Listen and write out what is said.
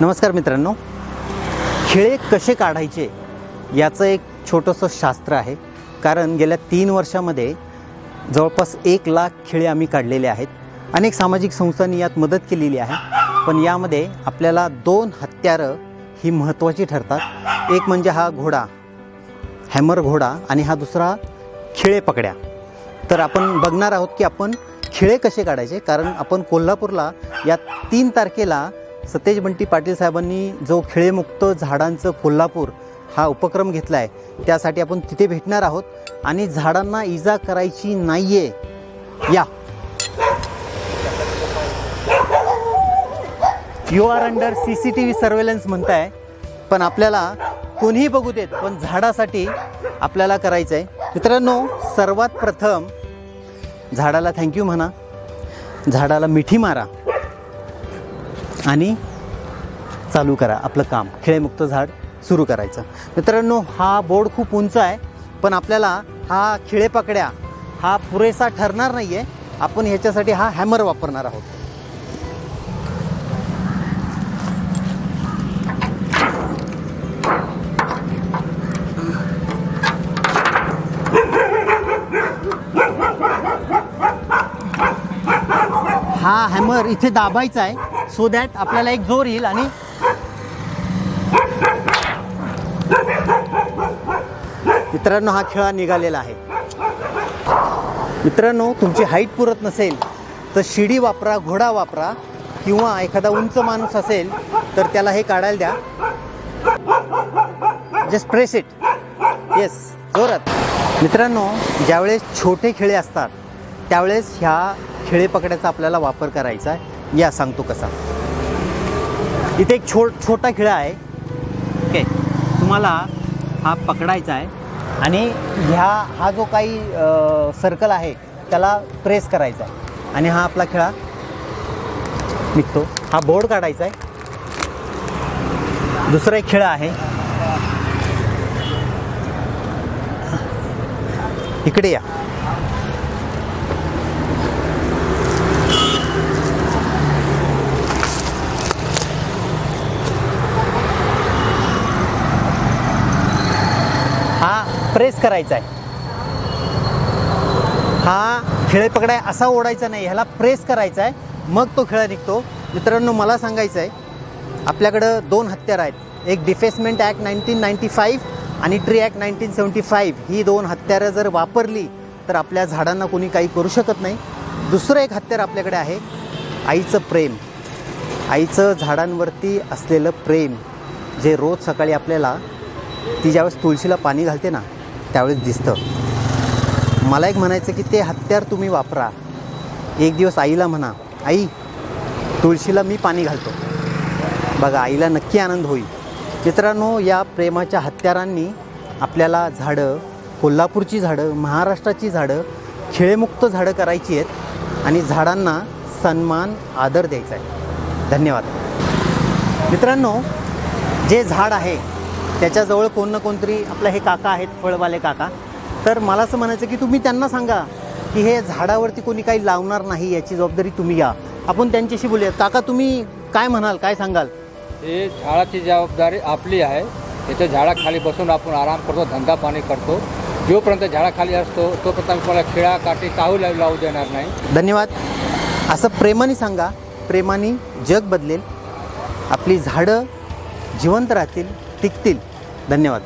नमस्कार मित्रांनो. खिळे कसे काढायचे याचं एक छोटंसं शास्त्र आहे. कारण गेल्या तीन वर्षामध्ये जवळपास एक लाख खिळे आम्ही काढलेले आहेत. अनेक सामाजिक संस्थांनी यात मदत केलेली आहे. पण यामध्ये आपल्याला दोन हत्यारं ही महत्त्वाची ठरतात. एक म्हणजे हा घोडा हॅमर घोडा आणि हा दुसरा खिळे पकड्या. तर आपण बघणार आहोत की आपण खिळे कसे काढायचे. कारण आपण कोल्हापूरला या तीन तारखेला सतेज बंटी पाटील साहेबांनी जो खिळेमुक्त झाडांचं कोल्हापूर हा उपक्रम घेतला आहे त्यासाठी आपण तिथे भेटणार आहोत आणि झाडांना इजा करायची नाही आहे या. You are under C C T V surveillance म्हणताय पण आपल्याला कोणीही बघू देत पण झाडासाठी आपल्याला करायचं आहे मित्रांनो सर्वात प्रथम झाडाला थँक्यू म्हणा. झाडाला मिठी मारा. आणि चालू करा आपलं काम. खिळेमुक्त झाड सुरू करायचं. मित्रांनो हा बोर्ड खूप उंच आहे पण आपल्याला हा खिळे पकड्या हा पुरेसा ठरणार नाही आहे आपण ह्याच्यासाठी हा हॅमर वापरणार आहोत. हा हॅमर इथे दाबायचा आहे. सो दॅट आपल्याला एक जोर येईल आणि मित्रांनो हा खेळा निघालेला आहे. मित्रांनो तुमची हाईट पुरत नसेल तर शिडी वापरा घोडा वापरा किंवा एखादा उंच माणूस असेल तर त्याला हे काढायला द्या. जस्ट प्रेस इट येस जोरात. मित्रांनो ज्यावेळेस छोटे खेळे असतात त्यावेळेस ह्या खेळे पकड्याचा आपल्याला वापर करायचा आहे. या सांगतो कसा. इथे एक छो छोटा खिळा आहे. ओके तुम्हाला हा पकडायचा आहे. आणि ह्या हा जो काही सर्कल आहे त्याला प्रेस करायचा आहे. आणि हा आपला खेळा निघतो. हा बोर्ड काढायचा आहे. दुसरा एक खेळ आहे. इकडे या हा प्रेस करायचा आहे. हा खेळ पकडाय असा ओढायचा नाही ह्याला प्रेस करायचा आहे. मग तो खेळ निघतो. मित्रांनो मला सांगायचं आहे आपल्याकडं दोन हत्यार आहेत. एक defacement act nineteen ninety five आणि tree act nineteen seventy five. ही दोन हत्यारं जर वापरली तर आपल्या झाडांना कोणी काही करू शकत नाही. दुसरं एक हत्यार आपल्याकडे आहे आईचं प्रेम. आईचं झाडांवरती असलेलं प्रेम जे रोज सकाळी आपल्याला ती ज्यावेळेस तुळशीला पाणी घालते ना त्यावेळेस दिसतं. मला एक म्हणायचं की ते हत्यार तुम्ही वापरा. एक दिवस आईला म्हणा आई तुळशीला मी पाणी घालतो. बघा आईला नक्की आनंद होईल. मित्रांनो या प्रेमाच्या हत्यारांनी आपल्याला झाडं कोल्हापूरची झाडं महाराष्ट्राची झाडं खेळेमुक्त झाडं करायची आहेत आणि झाडांना सन्मान आदर द्यायचा आहे. धन्यवाद. मित्रांनो जे झाड आहे त्याच्याजवळ कोण ना कोणतरी आपलं हे काका आहेत फळवाले काका. तर मला असं म्हणायचं की तुम्ही त्यांना सांगा की हे झाडावरती कोणी काही लावणार नाही याची जबाबदारी तुम्ही घ्या. आपण त्यांच्याशी बोलूया. काका तुम्ही काय म्हणाल काय सांगाल? हे झाडाची जबाबदारी आपली आहे. त्याच्या झाडाखाली बसून आपण आराम करतो धंदा पाणी करतो. जोपर्यंत झाडाखाली असतो तोपर्यंत आम्ही कोणाला खिळा काठी काही लावू लावू देणार नाही. धन्यवाद. असं प्रेमाने सांगा. प्रेमाने जग बदलेल. आपली झाडं जिवंत राहतील. टिकतील. धन्यवाद.